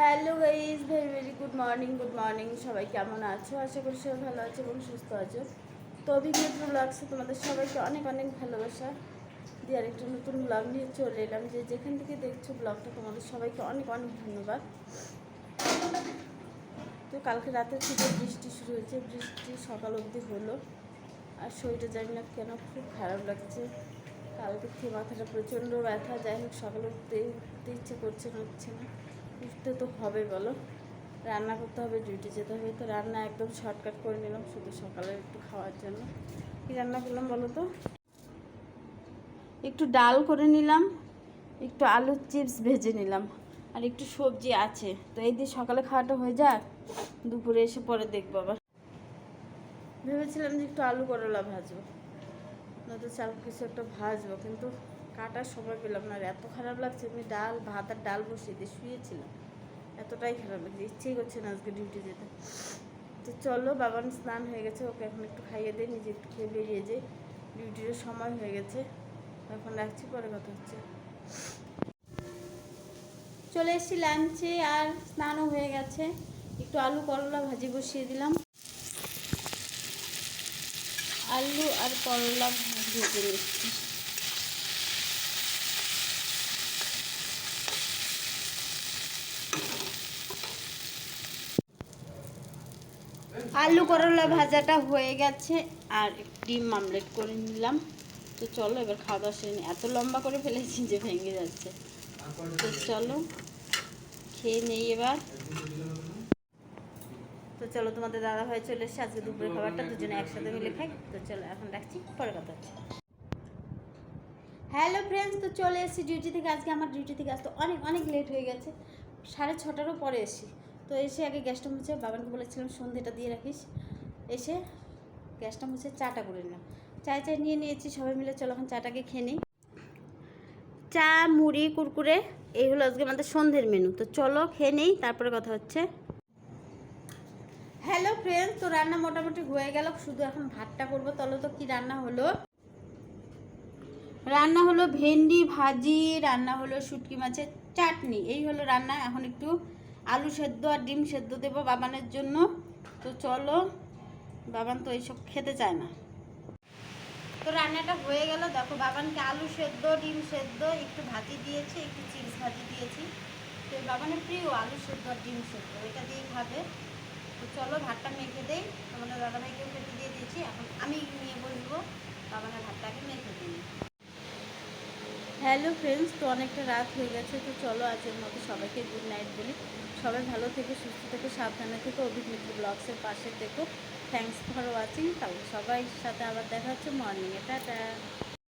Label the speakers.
Speaker 1: Hello guys very very good morning good morning. সবাই কেমন আছো? আশা করি সবাই ভালো আছো এবং সুস্থ আছো। তো অভিজ্ঞতা ব্লগসে তোমাদের সবাইকে অনেক অনেক ভালোবাসা। দিয়ে আরেকটা নতুন ব্লগ নিয়ে চলে এলাম, যে যেখান থেকে দেখছ ব্লগটা তোমাদের সবাইকে অনেক অনেক ধন্যবাদ। তো কালকে রাতে থেকে বৃষ্টি শুরু হয়েছে। বৃষ্টি সকাল অবধি হলো। আর শরীরটা জানি না কেন খুব খারাপ লাগছে। কালকে থেকে মাথাটা প্রচণ্ড ব্যথা। যাই হোক, সকাল উঠতে উঠতে ইচ্ছে করছে হচ্ছে না। উঠতে তো হবে বলো। রান্না করতে হবে ডিউটি যেতে হবে। তো রান্না একদম শর্টকাট করে নিলাম শুধু সকালে একটু খাওয়ার জন্য। কী রান্না করলাম বলো তো? একটু ডাল করে নিলাম, একটু আলুর চিপস ভেজে নিলাম, আর একটু সবজি আছে। তো এই দিয়ে সকালে খাওয়াটা হয়ে যাক, দুপুরে এসে পরে দেখব আবার। ভেবেছিলাম যে একটু আলু করলা ভাজবো, নয়তো চাল কিছু একটা ভাজবো, কিন্তু কাটার সময় পেলাম না এত খারাপ লাগছে, আমি ডাল, ভাত আর ডাল বসিয়ে দিয়ে শুয়েছিলাম। এতটাই খারাপ লাগছে, ইচ্ছেই করছে না আজকে ডিউটি যেতে। তো চলো বাবার স্নান হয়ে গেছে, ওকে এখন একটু খাইয়ে দিয়ে নিজে একটু খেয়ে বেরিয়ে যাই। ডিউটির সময় হয়ে গেছে, এখন রাখছি, পরে কথা হচ্ছে। চলে এসেছি লাঞ্চে আর স্নানও হয়ে গেছে। একটু আলু করলা ভাজি বসিয়ে দিলাম। আলু আর করলা ভাজি ভেজে নিচ্ছি আলু করলা ভাজাটা হয়ে গেছে আর ডিম আমলেট করে নিলাম। তো চলো, এবার খাওয়া দাওয়া সেরে। এত লম্বা করে ফেলেছি যে ভেঙে যাচ্ছে। তো চলো, খেয়ে নেই এবার। তো চলো, তোমাদের দাদা ভাই চলে এসেছে। আজকে দুপুরে খাবারটা দুজনে একসাথে মিলে খাই। তো চলো, এখন রাখছি, পরে কথা হচ্ছে। হ্যালো ফ্রেন্ডস তো চলে এসেছি ডিউটি থেকে। আজকে আমার ডিউটি থেকে আসতে অনেক অনেক লেট হয়ে গেছে। সাড়ে ছটারও পরে এসি তো এসে আগে গ্যাসটা মুছে বাবানকে বলেছিলাম সন্ধ্যেটা দিয়ে রাখিস। এসে গ্যাসটা মুছে চাটা করে নিলাম চায় চায় নিয়ে নিয়েছি, সবাই মিলে চলো এখন চাটাকে খেয়ে নিই। চা, মুড়ি, কুরকুরে, এই হলো আজকে আমাদের সন্ধ্যের মেনু তো চলো খেয়ে নেই, তারপরে কথা হচ্ছে। হ্যালো ফ্রেন্ডস তো রান্না মোটামুটি হয়ে গেল, শুধু এখন ভাতটা করব। তলো তো কি রান্না হলো? রান্না হলো ভেন্ডি ভাজি, রান্না হলো শুটকি মাছের চাটনি। এই হলো রান্না, এখন একটু আলু সেদ্ধ আর ডিম সেদ্ধ দেবো বাবানের জন্য। তো চলো, বাবান তো এইসব খেতে চায় না। তো রান্নাটা হয়ে গেল। দেখো, বাবানকে আলু সেদ্ধ, ডিম সেদ্ধ, একটু ভাজি দিয়েছি, একটু চিপস ভাজি দিয়েছি। তো বাবানের প্রিয় আলু সেদ্ধ আর ডিম সেদ্ধ এটা দিয়েই খাবে। তো চলো, ভাতটা মেখে দেই। তোমাদের দাদাভাইকেও খেতে দিয়ে দিয়েছি। এখন আমি নিয়ে বসবো বাবানের ভাতটাকে মেখে দিই হ্যালো ফ্রেন্ডস, তো অনেকটা রাত হয়ে গেছে, তো চলো আজকের মতো সবাইকে গুড নাইট বলি। সবাই ভালো থেকে, সুস্থ থেকে, সাবধানে থেকে, অভিনেত্রী ব্লগসের পাশে দেখো থ্যাংকস ফর ওয়াচিং তাহলে সবাই সাথে আবার দেখা হচ্ছে মর্নিংয়ে টাটা।